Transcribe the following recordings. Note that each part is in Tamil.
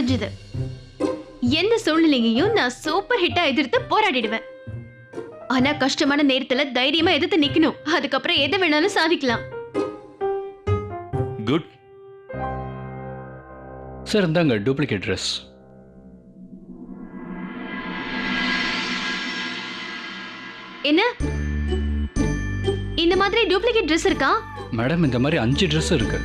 முடிஞ்சது. எந்த சூழ்நிலையையும் நான் சூப்பர் ஹிட்டா எதிர்த்து போராடிடுவேன். ஆனா கஷ்டமான நேரத்துல தைரியமா எதிர்த்து நிக்கணும். அதுக்கப்புறம் எதை வேணாலும் சாதிக்கலாம். குட் சார் இந்தாங்க டூப்ளிகேட் ட்ரெஸ் என்ன? இந்த மாதிரி டூப்ளிகேட் Dress இருக்கா? மேடம் இந்த மாதிரி அஞ்சு ட்ரெஸ் இருக்கு.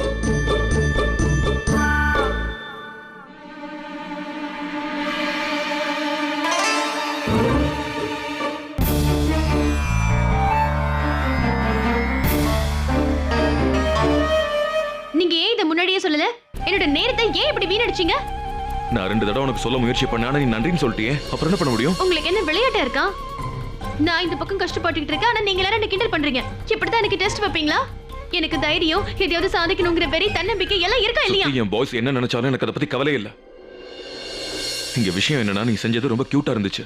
முன்னாடியே சொல்லல. என்னோட நேரத்தை ஏன் இப்படி வீணடிச்சீங்க? நான் ரெண்டு தடவை உனக்கு சொல்ல முயற்சி பண்ண ஆனா நீ நன்றின்னு சொல்லிட்டியே. அப்புறம் என்ன பண்ண முடியும்? உங்களுக்கு என்ன விளையாட்டா இருக்கா? நான் இந்த பக்கம் கஷ்டப்பட்டுக்கிட்டு இருக்கேன் ஆனா நீங்க எல்லாரும் என்ன கிண்டல் பண்றீங்க? இப்படிதான் எனக்கு டெஸ்ட் வைப்பீங்களா? எனக்கு தைரியம் எதையாவது சாதிக்கணுங்கிற வெறி தன்னம்பிக்கை எல்லாம் இருக்கா இல்லையா? என் பாய்ஸ் என்ன நினைச்சாலும் எனக்கு அதை பத்தி கவலை இல்ல. இங்க விஷயம் என்னன்னா நீ செஞ்சது ரொம்ப கியூட்டா இருந்துச்சு.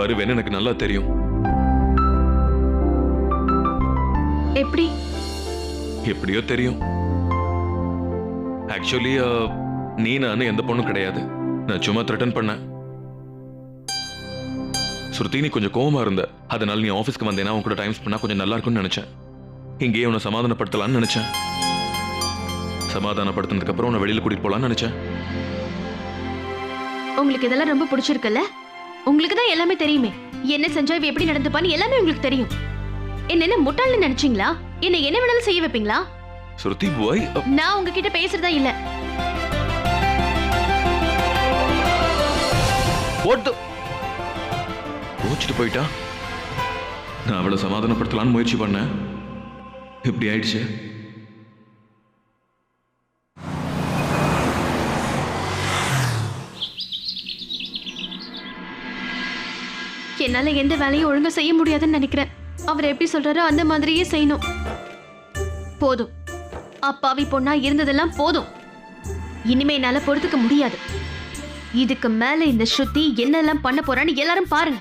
வருவேன்னு எனக்கு நல்லா தெரியும். எப்படி? எப்படியோ தெரியும். ஆக்சுவலி நீ நான் எந்த பொண்ணும் கிடையாது. நான் சும்மா த்ரெட்டன் பண்ணேன் ஸ்ருதி நீ கொஞ்சம் கோவமா இருந்த. அதனால நீ ஆஃபீஸ்க்கு வந்தேன்னா உன் கூட டைம் ஸ்பெண்ட் கொஞ்சம் நல்லா இருக்கும்னு நினைச்சேன். இங்கேயே உன்னை சமாதானப்படுத்தலாம்னு நினைச்சேன். சமாதானப்படுத்தினதுக்கு அப்புறம் உன்னை வெளியில கூட்டிட்டு போலாம்னு நினைச்சேன். உங்களுக்கு இதெல்லாம் ரொம்ப பிடிச்சிருக்குல்ல? உங்களுக்கு தான் எல்லாமே தெரியுமே. என்ன செஞ்சா இவ எப்படி நடந்துப்பான்னு எல்லாமே உங்களுக்கு தெரியும். என்ன என்ன முட்டாள்னு நினைச்சீங்களா? என்ன என்ன வேணாலும் செய்ய வைப்பீங்களா? ஸ்ருதி ஒய் நான் உங்ககிட்ட பேசுறதா இல்ல. போட்டு. கோச்சிட்டு போயிட்டா? நான் அவளை சமாதானப்படுத்தலாம்னு முயற்சி பண்ணேன். இப்படி ஆயிடுச்சு? என்னால எந்த வேலையும் ஒழுங்கா செய்ய முடியாதுன்னு நினைக்கிறேன். அவர் எப்படி சொல்றாரோ அந்த மாதிரியே செய்யணும். போதும். அப்பாவி பொண்ணா இருந்ததெல்லாம் போதும். இனிமே என்னால பொறுத்துக்க முடியாது. இதுக்கு மேல இந்த ஸ்ருதி என்னெல்லாம் பண்ண போறான்னு எல்லாரும் பாருங்க.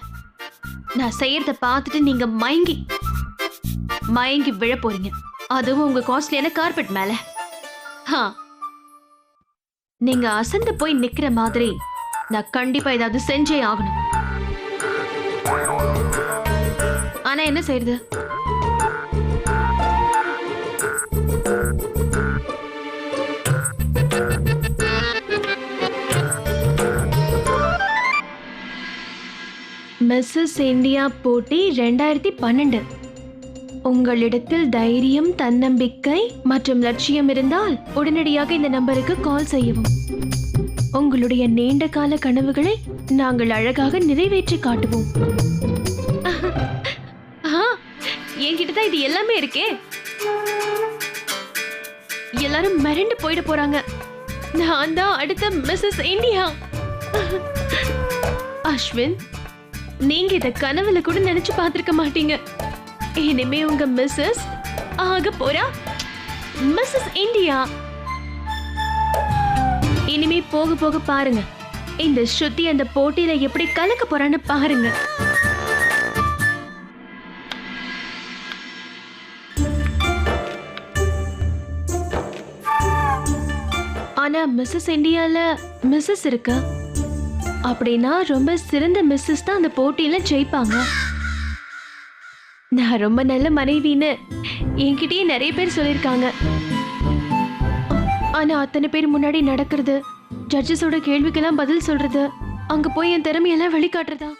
நான் செய்யறத பார்த்துட்டு நீங்க மயங்கி மயங்கி விழ போறீங்க. அதுவும் உங்க காஸ்ட்லியான கார்பெட் மேல. நீங்க அசந்து போய் நிக்கிற மாதிரி நான் கண்டிப்பா ஏதாவது செஞ்சே ஆகணும். ஆனா என்ன செய்யறது மிஸ்ஸஸ் இந்தியா போட்டி ரெண்டாயிரத்தி பன்னெண்டு. உங்களிடத்தில் தைரியம் தன்னம்பிக்கை மற்றும் லட்சியம் இருந்தால் உடனடியாக இந்த நம்பருக்கு கால் செய்யவும். உங்களுடைய நீண்ட கால கனவுகளை நாங்கள் அழகாக நிறைவேற்றி காட்டுவோம். தான் இது எல்லாமே இருக்கே. எல்லாரும் மிரண்டு போயிட போறாங்க. நான் தான் அடுத்த மிஸ்ஸஸ் இந்தியா. அஸ்வின் நீங்க இத கனவுல கூட நினைச்சு பார்த்திருக்க மாட்டீங்க. இனிமே உங்க மிஸ்ஸஸ் ஆக போறா? Mrs India. இனிமே போக போக பாருங்க. இந்த ஸ்ருதி அந்த போட்டியில எப்படி கலக்க போறான்னு பாருங்க. ஆனா மிஸ்ஸஸ் இந்தியால மிஸ்ஸஸ் இருக்கு? அப்படின்னா ரொம்ப சிறந்த மிஸ்ஸஸ் தான் அந்த போட்டியில ஜெயிப்பாங்க. நான் ரொம்ப நல்ல மனைவின்னு என்கிட்டயே நிறைய பேர் சொல்லியிருக்காங்க. ஆனா அத்தனை பேர் முன்னாடி நடக்கிறது ஜட்ஜஸோட கேள்விக்கெல்லாம் பதில் சொல்றது அங்க போய் என் திறமையெல்லாம் வெளிக்காட்டுறதா?